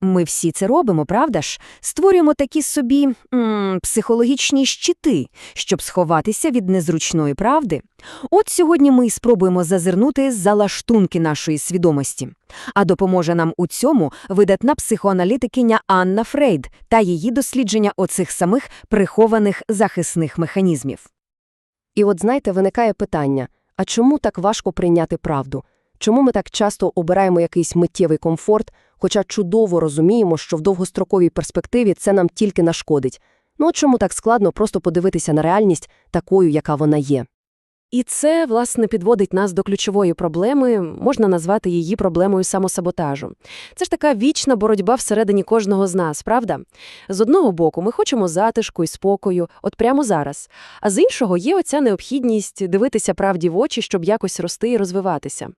Ми всі це робимо, правда ж? Створюємо такі собі м, психологічні щити, щоб сховатися від незручної правди. От сьогодні ми спробуємо зазирнути за лаштунки нашої свідомості. А допоможе нам у цьому видатна психоаналітикиня Анна Фрейд та її дослідження оцих самих прихованих захисних механізмів. І от знаєте, виникає питання: а чому так важко прийняти правду? Чому ми так часто обираємо якийсь миттєвий комфорт, хоча чудово розуміємо, що в довгостроковій перспективі це нам тільки нашкодить? Ну чому так складно просто подивитися на реальність такою, яка вона є? І це, власне, підводить нас до ключової проблеми, можна назвати її проблемою самосаботажу. Це ж така вічна боротьба всередині кожного з нас, правда? З одного боку, ми хочемо затишку і спокою, от прямо зараз, а з іншого є оця необхідність дивитися правді в очі, щоб якось рости і розвиватися.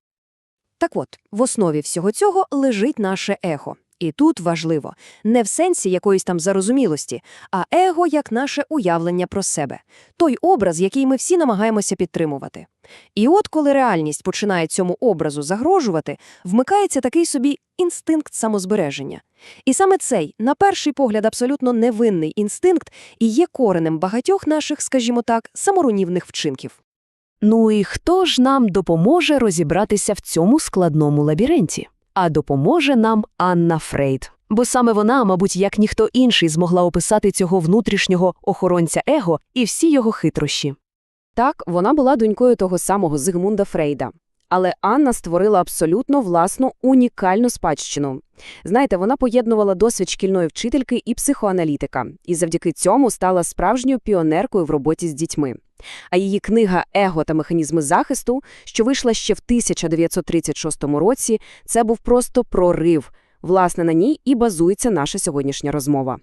Так от, в основі всього цього лежить наше его. І тут важливо не в сенсі якоїсь там зарозумілості, а его як наше уявлення про себе, той образ, який ми всі намагаємося підтримувати. І от коли реальність починає цьому образу загрожувати, вмикається такий собі інстинкт самозбереження. І саме цей, на перший погляд, абсолютно невинний інстинкт і є коренем багатьох наших, скажімо так, саморуйнівних вчинків. Ну і хто ж нам допоможе розібратися в цьому складному лабіринті? А допоможе нам Анна Фрейд. Бо саме вона, мабуть, як ніхто інший, змогла описати цього внутрішнього охоронця его і всі його хитрощі. Так, вона була донькою того самого Зигмунда Фрейда. Але Анна створила абсолютно власну унікальну спадщину. Знаєте, вона поєднувала досвід шкільної вчительки і психоаналітика, і завдяки цьому стала справжньою піонеркою в роботі з дітьми. А її книга Его та механізми захисту, що вийшла ще в 1936 році, це був просто прорив. Власне, на ній і базується наша сьогоднішня розмова.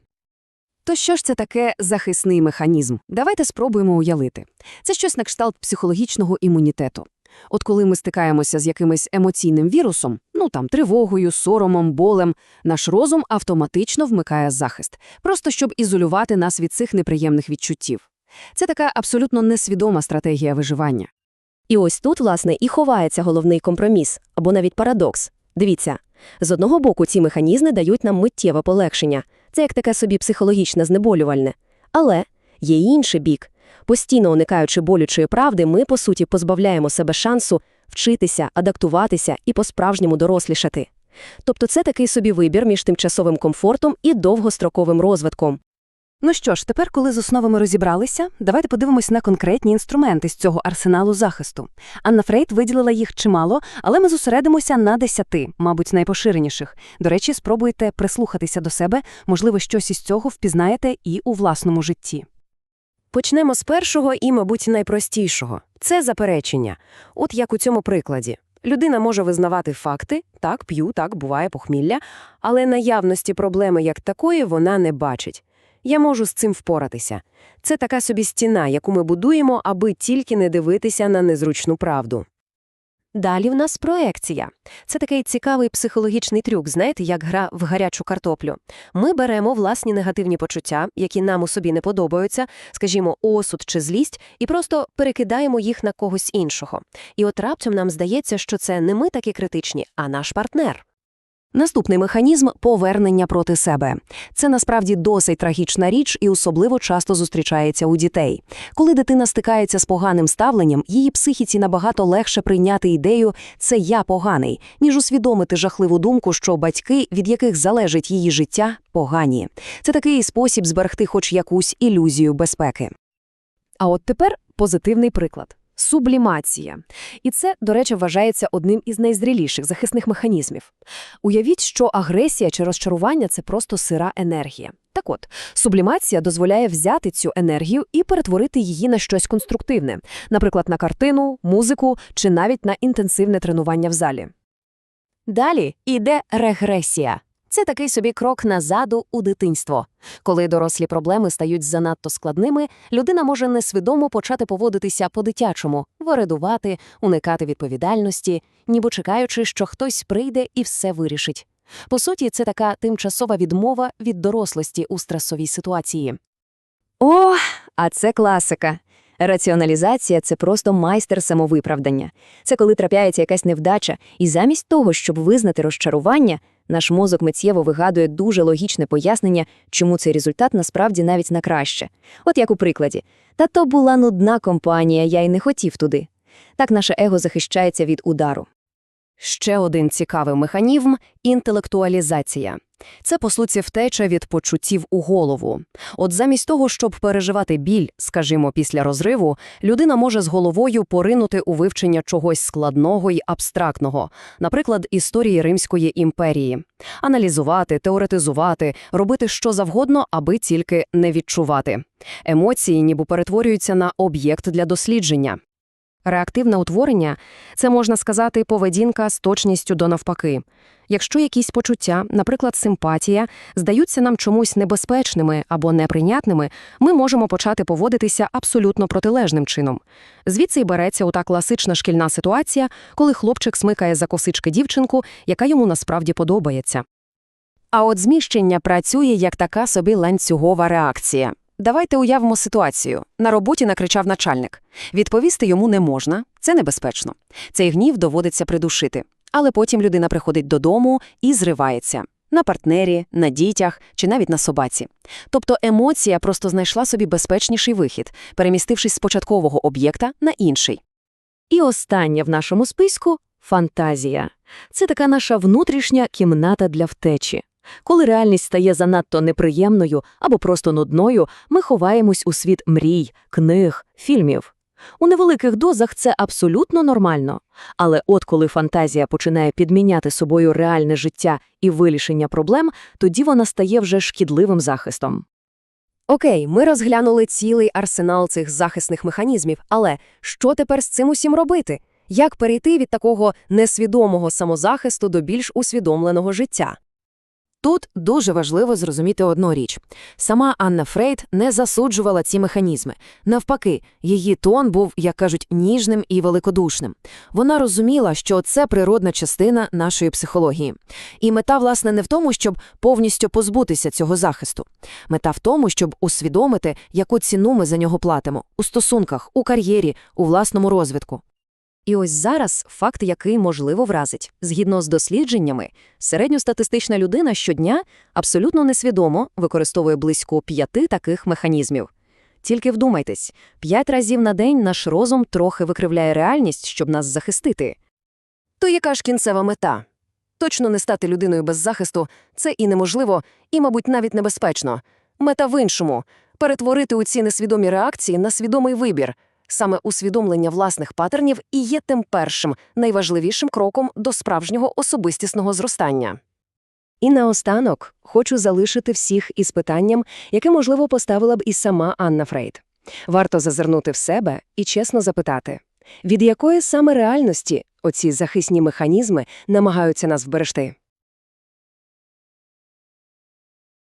То що ж це таке захисний механізм? Давайте спробуємо уявити. Це щось на кшталт психологічного імунітету. От коли ми стикаємося з якимось емоційним вірусом, ну там тривогою, соромом, болем, наш розум автоматично вмикає захист, просто щоб ізолювати нас від цих неприємних відчуттів. Це така абсолютно несвідома стратегія виживання. І ось тут, власне, і ховається головний компроміс, або навіть парадокс. Дивіться, з одного боку ці механізми дають нам миттєве полегшення, це як таке собі психологічне знеболювальне. Але є інший бік. Постійно уникаючи болючої правди, ми, по суті, позбавляємо себе шансу вчитися, адаптуватися і по-справжньому дорослішати. Тобто це такий собі вибір між тимчасовим комфортом і довгостроковим розвитком. Ну що ж, тепер, коли з основами розібралися, давайте подивимось на конкретні інструменти з цього арсеналу захисту. Анна Фрейд виділила їх чимало, але ми зосередимося на десяти, мабуть, найпоширеніших. До речі, спробуйте прислухатися до себе, можливо, щось із цього впізнаєте і у власному житті. Почнемо з першого і, мабуть, найпростішого – це заперечення. От як у цьому прикладі. Людина може визнавати факти, так, п'ю, так, буває похмілля, але наявності проблеми як такої вона не бачить. Я можу з цим впоратися. Це така собі стіна, яку ми будуємо, аби тільки не дивитися на незручну правду. Далі в нас проекція. Це такий цікавий психологічний трюк, знаєте, як гра в гарячу картоплю. Ми беремо власні негативні почуття, які нам у собі не подобаються, скажімо, осуд чи злість, і просто перекидаємо їх на когось іншого. І от раптом нам здається, що це не ми такі критичні, а наш партнер. Наступний механізм повернення проти себе. Це насправді досить трагічна річ і особливо часто зустрічається у дітей. Коли дитина стикається з поганим ставленням, її психіці набагато легше прийняти ідею це я поганий, ніж усвідомити жахливу думку, що батьки, від яких залежить її життя, погані. Це такий спосіб зберегти хоч якусь ілюзію безпеки. А от тепер позитивний приклад. Сублімація. І це, до речі, вважається одним із найзріліших захисних механізмів. Уявіть, що агресія чи розчарування – це просто сира енергія. Так от, сублімація дозволяє взяти цю енергію і перетворити її на щось конструктивне, наприклад, на картину, музику чи навіть на інтенсивне тренування в залі. Далі йде регресія. Це такий собі крок назаду у дитинство. Коли дорослі проблеми стають занадто складними, людина може несвідомо почати поводитися по-дитячому, виредувати, уникати відповідальності, ніби чекаючи, що хтось прийде і все вирішить. По суті, це така тимчасова відмова від дорослості у стресовій ситуації. О, а це класика. Раціоналізація це просто майстер самовиправдання. Це коли трапляється якась невдача, і замість того, щоб визнати розчарування, Наш мозок миттєво вигадує дуже логічне пояснення, чому цей результат насправді навіть на краще. От як у прикладі. Та то була нудна компанія, я й не хотів туди. Так наше его захищається від удару. Ще один цікавий механізм – інтелектуалізація. Це, по суті, втеча від почуттів у голову. От замість того, щоб переживати біль, скажімо, після розриву, людина може з головою поринути у вивчення чогось складного й абстрактного, наприклад, історії Римської імперії. Аналізувати, теоретизувати, робити що завгодно, аби тільки не відчувати. Емоції ніби перетворюються на об'єкт для дослідження. Реактивне утворення – це, можна сказати, поведінка з точністю до навпаки. Якщо якісь почуття, наприклад, симпатія, здаються нам чомусь небезпечними або неприйнятними, ми можемо почати поводитися абсолютно протилежним чином. Звідси й береться ота класична шкільна ситуація, коли хлопчик смикає за косички дівчинку, яка йому насправді подобається. А от зміщення працює як така собі ланцюгова реакція. Давайте уявимо ситуацію. На роботі накричав начальник. Відповісти йому не можна, це небезпечно. Цей гнів доводиться придушити. Але потім людина приходить додому і зривається. На партнері, на дітях чи навіть на собаці. Тобто емоція просто знайшла собі безпечніший вихід, перемістившись з початкового об'єкта на інший. І останнє в нашому списку – фантазія. Це така наша внутрішня кімната для втечі. Коли реальність стає занадто неприємною або просто нудною, ми ховаємось у світ мрій, книг, фільмів. У невеликих дозах це абсолютно нормально. Але от коли фантазія починає підміняти собою реальне життя і вирішення проблем, тоді вона стає вже шкідливим захистом. Окей, ми розглянули цілий арсенал цих захисних механізмів, але що тепер з цим усім робити? Як перейти від такого несвідомого самозахисту до більш усвідомленого життя? Тут дуже важливо зрозуміти одну річ. Сама Анна Фрейд не засуджувала ці механізми. Навпаки, її тон був, як кажуть, ніжним і великодушним. Вона розуміла, що це природна частина нашої психології. І мета, власне, не в тому, щоб повністю позбутися цього захисту. Мета в тому, щоб усвідомити, яку ціну ми за нього платимо у стосунках, у кар'єрі, у власному розвитку. І ось зараз факт, який можливо вразить. Згідно з дослідженнями, середньостатистична людина щодня абсолютно несвідомо використовує близько п'яти таких механізмів. Тільки вдумайтесь, п'ять разів на день наш розум трохи викривляє реальність, щоб нас захистити. То яка ж кінцева мета? Точно не стати людиною без захисту – це і неможливо, і, мабуть, навіть небезпечно. Мета в іншому – перетворити у ці несвідомі реакції на свідомий вибір – Саме усвідомлення власних патернів і є тим першим, найважливішим кроком до справжнього особистісного зростання. І наостанок хочу залишити всіх із питанням, яке, можливо, поставила б і сама Анна Фрейд. Варто зазирнути в себе і чесно запитати, від якої саме реальності оці захисні механізми намагаються нас вберегти?